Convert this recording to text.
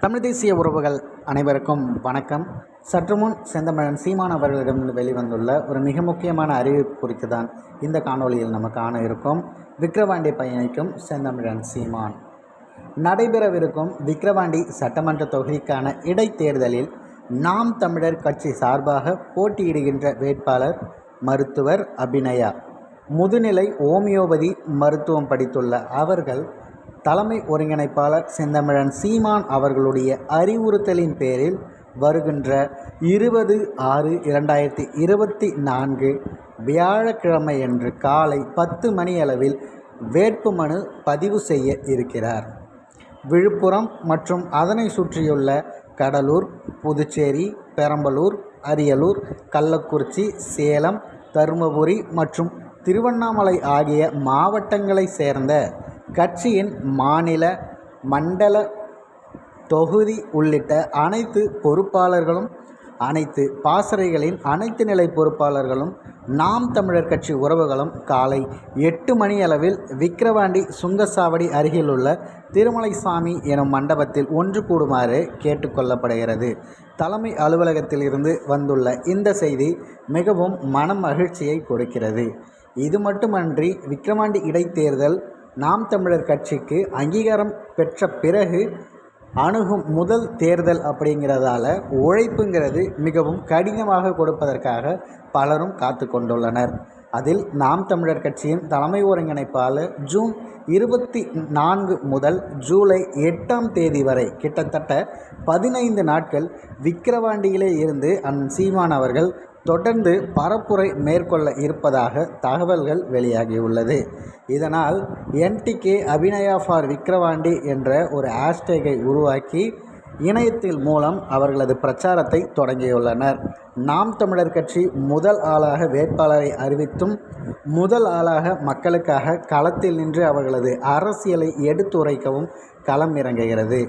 தமிழ் தேசிய உறவுகள் அனைவருக்கும் வணக்கம். சற்றுமுன் செந்தமிழன் சீமான் அவர்களிடம் வெளிவந்துள்ள ஒரு மிக முக்கியமான அறிவிப்பு குறித்து தான் இந்த காணொளியில் நம்ம காண இருக்கும். விக்ரவாண்டி பயணிக்கும் செந்தமிழன் சீமான். நடைபெறவிருக்கும் விக்ரவாண்டி சட்டமன்ற தொகுதிக்கான இடைத்தேர்தலில் நாம் தமிழர் கட்சி சார்பாக போட்டியிடுகின்ற வேட்பாளர் மருத்துவர் அபிநயா. முதுநிலை ஓமியோபதி மருத்துவம் படித்துள்ள அவர்கள் தலைமை ஒருங்கிணைப்பாளர் செந்தமிழன் சீமான் அவர்களுடைய அறிவுறுத்தலின் பேரில் வருகின்ற இருபது ஆறு இரண்டாயிரத்தி இருபத்தி நான்கு வியாழக்கிழமையன்று காலை பத்து மணி அளவில் வேட்புமனு பதிவு செய்ய இருக்கிறார். விழுப்புரம் மற்றும் அதனை சுற்றியுள்ள கடலூர் புதுச்சேரி பெரம்பலூர் அரியலூர் கள்ளக்குறிச்சி சேலம் தருமபுரி மற்றும் திருவண்ணாமலை ஆகிய மாவட்டங்களை சேர்ந்த கட்சியின் மாநில மண்டல தொகுதி உள்ளிட்ட அனைத்து பொறுப்பாளர்களும் அனைத்து பாசறைகளின் அனைத்து நிலை பொறுப்பாளர்களும் நாம் தமிழர் கட்சி உறவுகளும் காலை எட்டு மணி அளவில் விக்கிரவாண்டி சுங்கசாவடி அருகிலுள்ள திருமலைசாமி எனும் மண்டபத்தில் ஒன்று கூடுமாறு கேட்டுக்கொள்ளப்படுகிறது. தலைமை அலுவலகத்தில் இருந்து வந்துள்ள இந்த செய்தி மிகவும் மன மகிழ்ச்சியை கொடுக்கிறது. இது மட்டுமன்றி விக்கிரவாண்டி இடைத்தேர்தல் நாம் தமிழர் கட்சிக்கு அங்கீகாரம் பெற்ற பிறகு அணுகும் முதல் தேர்தல் அப்படிங்கிறதால உழைப்புங்கிறது மிகவும் கடினமாக கொடுப்பதற்காக பலரும் காத்து கொண்டுள்ளனர். அதில் நாம் தமிழர் கட்சியின் தலைமை ஒருங்கிணைப்பாளர் ஜூன் இருபத்தி நான்கு முதல் ஜூலை எட்டாம் தேதி வரை கிட்டத்தட்ட பதினைந்து நாட்கள் விக்கிரவாண்டியிலே இருந்து அன் சீமான் அவர்கள் தொடர்ந்து பரப்புரை மேற்கொள்ள இருப்பதாக தகவல்கள் வெளியாகியுள்ளது. இதனால் என்டிகே அபிநயா ஃபார் விக்ரவாண்டி என்ற ஒரு ஹேஷ்டேகை உருவாக்கி இணையத்தில் மூலம் அவர்களது பிரச்சாரத்தை தொடங்கியுள்ளனர். நாம் தமிழர் கட்சி முதல் ஆளாக வேட்பாளரை அறிவித்தும் முதல் ஆளாக மக்களுக்காக களத்தில் நின்று அவர்களது அரசியலை எடுத்துரைக்கவும் களம் இறங்குகிறது.